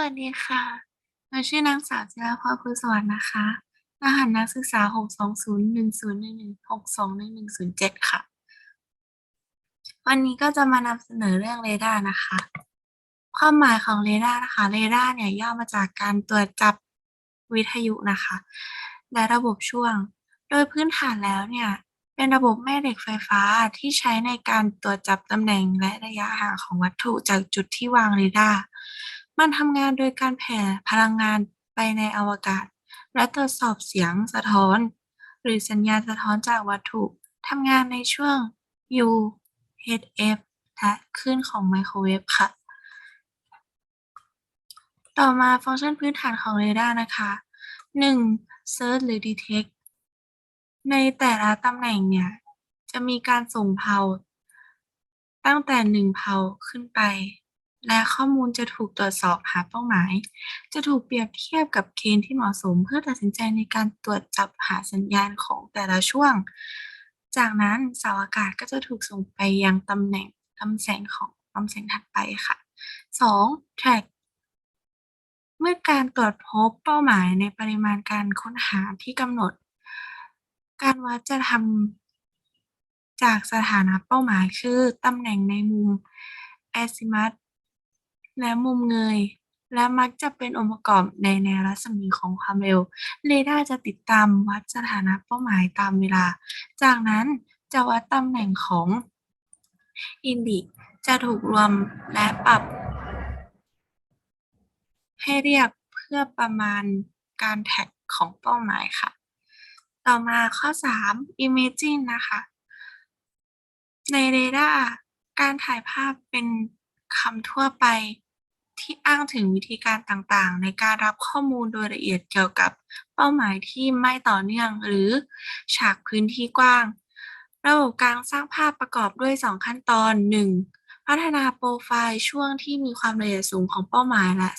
วัสดีค่ะหนูชื่อนางสาวจิราพรภูสวัสดิ์นะคะ รหัสนักศึกษา 6201011621107 ค่ะ วันนี้ก็จะมานำเสนอเรื่องเรดาร์นะคะ ความหมายของเรดาร์นะคะ เรดาร์เนี่ยย่อมาจากการตรวจจับวิทยุนะคะ และระบบช่วง โดยพื้นฐานแล้วเนี่ย เป็นระบบแม่เหล็กไฟฟ้าที่ใช้ในการตรวจจับตำแหน่งและระยะห่างของวัตถุจากจุดที่วางเรดาร์ มันทำงานโดยการแผ่พลังงานไปในอวกาศ และตรวจสอบเสียงสะท้อน หรือสัญญาณสะท้อนจากวัตถุทำงานในช่วง U HF และคลื่นของไมโครเวฟค่ะ ต่อมาฟังก์ชันพื้นฐานของเรดาร์นะคะ 1. Search หรือ Detect ในแต่ละตำแหน่งเนี่ย จะมีการส่งเพาตั้งแต่หนึ่งเพาขึ้นไป และข้อมูลจะถูกตรวจสอบหาเป้าหมาย จะถูกเปรียบเทียบกับเกณฑ์ที่เหมาะสม เพื่อตัดสินใจในการตรวจจับหาสัญญาณของแต่ละช่วง จากนั้นเสาอากาศก็จะถูกส่งไปยังตำแหน่งลำแสงของลำแสงถัดไปค่ะ 2. Track เมื่อการตรวจพบเป้าหมายในปริมาณการค้นหาที่กำหนด การวัดจะทำจากสถานะเป้าหมายคือตำแหน่งในมุม azimuth และมุมเงย และมักจะเป็นองค์ประกอบในแนวรัศมีของความเร็ว เรดาร์จะติดตามวัดสถานะเป้าหมายตามเวลา จากนั้นจะวัดตำแหน่งของอินดิจะถูกรวมและปรับ ให้เรียบเพื่อประมาณการแท็กของเป้าหมายค่ะ ต่อมาข้อ 3 Imaging นะคะ ในเรดาร์การถ่ายภาพเป็นคำทั่วไป ที่อ้างถึงวิธีการต่างๆ ในการรับข้อมูลโดยละเอียดเกี่ยวกับเป้าหมายที่ไม่ต่อเนื่องหรือฉากพื้นที่กว้าง ระบบการสร้างภาพประกอบด้วย 2 ขั้นตอน 1. พัฒนาโปรไฟล์ช่วงที่มีความละเอียดสูงของเป้าหมายและ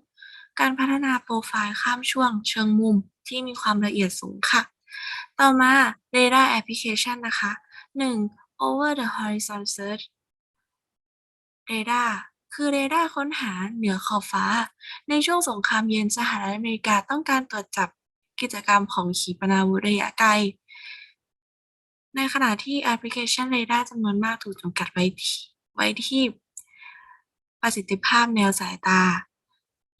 2. การพัฒนาโปรไฟล์ข้ามช่วงเชิงมุมที่มีความละเอียดสูงค่ะ ต่อมา Radar Application นะคะ 1. Over the Horizon Search เรดาร์ คือเรดาร์ค้นหาเหนือขอบฟ้า ในช่วงสงครามเย็นสหรัฐอเมริกาต้องการตรวจจับกิจกรรมของขีปนาวุธระยะไกล ในขณะที่แอปพลิเคชันเรดาร์จำนวนมากถูกจำกัดไว้ที่ไว้ที่ประสิทธิภาพแนวสายตา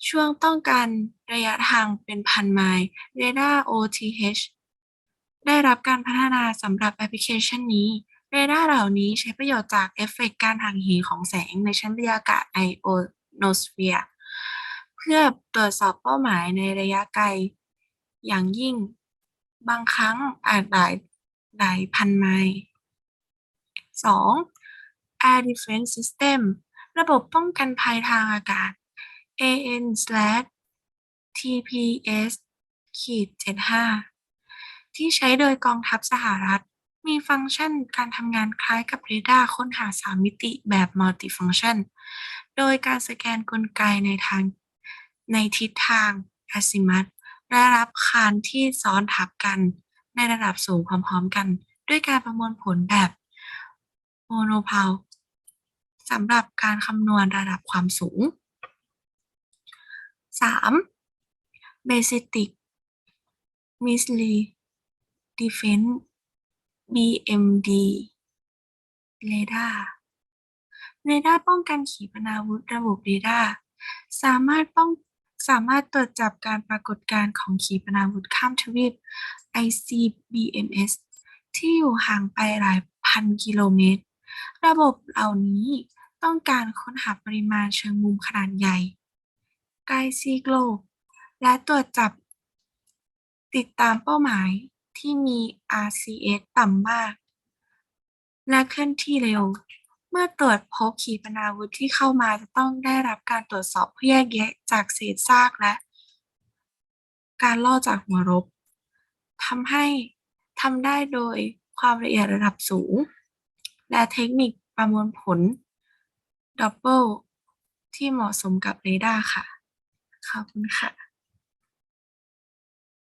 ช่วงต้องการระยะทางเป็นพันไมล์เรดาร์ OTH ได้รับการพัฒนาสำหรับแอปพลิเคชันนี้ เรดาร์เหล่านี้ใช้ประโยชน์จากเอฟเฟกต์การห่างเหของแสงในชั้นบรรยากาศไอโอโนสเฟียร์เพื่อตรวจสอบเป้าหมายในระยะไกลอย่างยิ่งบางครั้งอาจหลายหลายพันไมล์ 2. Air Defense System ระบบป้องกันภัยทางอากาศ AN/TPS-75 ที่ใช้โดยกองทัพสหรัฐ มีฟังก์ชันการทำงานคล้ายกับเรดาร์ค้นหา3มิติแบบ Multifunction โดยการสแกนกลไกในทางในทิศทาง Azimuth และรับคานที่ซ้อนทับกันในระดับสูงพร้อมๆกัน ด้วยการประมวลผลแบบ Monopole สำหรับการคำนวณระดับความสูง 3. Basic Missile Defense BMD เรดาร์เรดาร์ป้องกันขีปนาวุธระบบเรดาร์สามารถป้องสามารถตรวจจับการปรากฏการณ์ของขีปนาวุธข้ามทวีป ICBMS ที่อยู่ห่างไปหลายพันกิโลเมตร ระบบเหล่านี้ต้องการค้นหาปริมาณเชิงมุมขนาดใหญ่ใกล้ซีกโลก และตรวจจับติดตามเป้าหมาย ที่มี RCS ต่ำมาก และเคลื่อนที่เร็ว เมื่อตรวจพบขีปนาวุธที่เข้ามาจะต้องได้รับการตรวจสอบเพื่อแยกแยะจากเศษซากและ การล่อจากหัวรบทำให้ทำได้โดยความละเอียดระดับสูง และเทคนิคประมวลผล Doppler ที่เหมาะสมกับเรดาร์ค่ะ ขอบคุณค่ะ